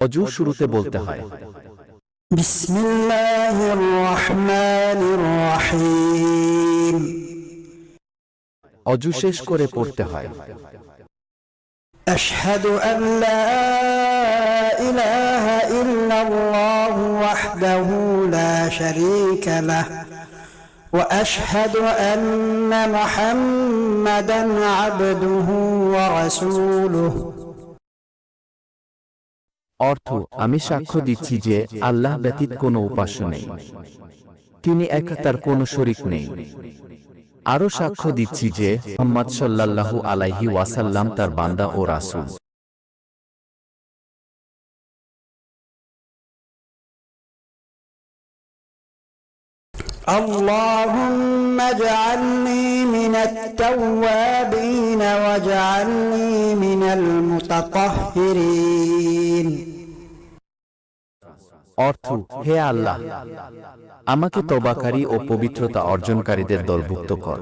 অজু শুরুতে বলতে হয় অজু শেষ করে পড়তে হয় أشهد أن لا إله إلا الله وحده لا شريك له وأشهد أن محمدا عبده ورسوله অর্থ আমি সাক্ষ্য দিচ্ছি যে আল্লাহ ব্যতীত কোনো উপাস্য নেই তিনি এক তার কোনো শরিক নেই আরো সাক্ষ্য দিচ্ছি যে মোহাম্মদ সাল্লাল্লাহু আলাইহি ওয়াসাল্লাম তার বান্দা ও রাসূল اللهم اجعلني من التوابين واجعلني من المتطهرين অর্থ, হে আল্লাহ, আমাকে তবাকারী ও পবিত্রতা অর্জনকারীদের দলভুক্ত কর।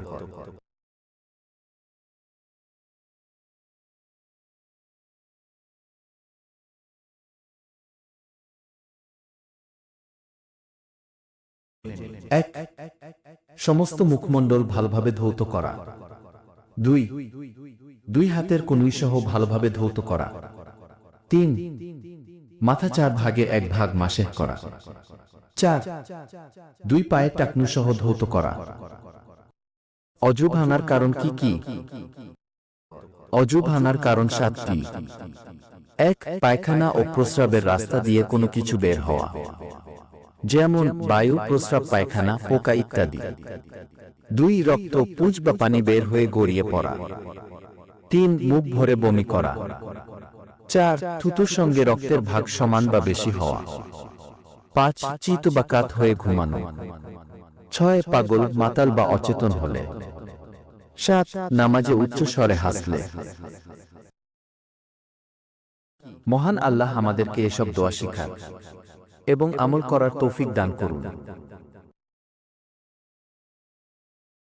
এক, সমস্ত মুখমণ্ডল ভালোভাবে ধৌত করা। দুই দুই হাতের কনুই সহ ভালোভাবে ধৌত করা। তিন মাথা চার ভাগে এক ভাগ মাসে করা। চার, দুই পায়ের টাকনু সহ ধৌত করা। অজু ভাঙার কারণ কি কি? অজু ভাঙার কারণ সাতটি। এক, পায়খানা ও প্রস্রাবের রাস্তা দিয়ে কোনো কিছু বের হওয়া। যেমন বায়ু, প্রস্রাব, পায়খানা, পোকা ইত্যাদি। দুই, রক্ত, পুঁজ বা পানি বের হয়ে গড়িয়ে পড়া। তিন, মুখ ভরে বমি করা। চার থুতুর সঙ্গে রক্তের ভাগ সমান বা বেশি হওয়া। পাঁচ চিত বা কাত হয়ে ঘুমানো। ছয় পাগল, মাতাল বা অচেতন হলে। সাত নামাজে উচ্চ স্বরে হাসলে। মহান আল্লাহ আমাদেরকে এসব দোয়া শিখান এবং আমল করার তৌফিক দান করুন।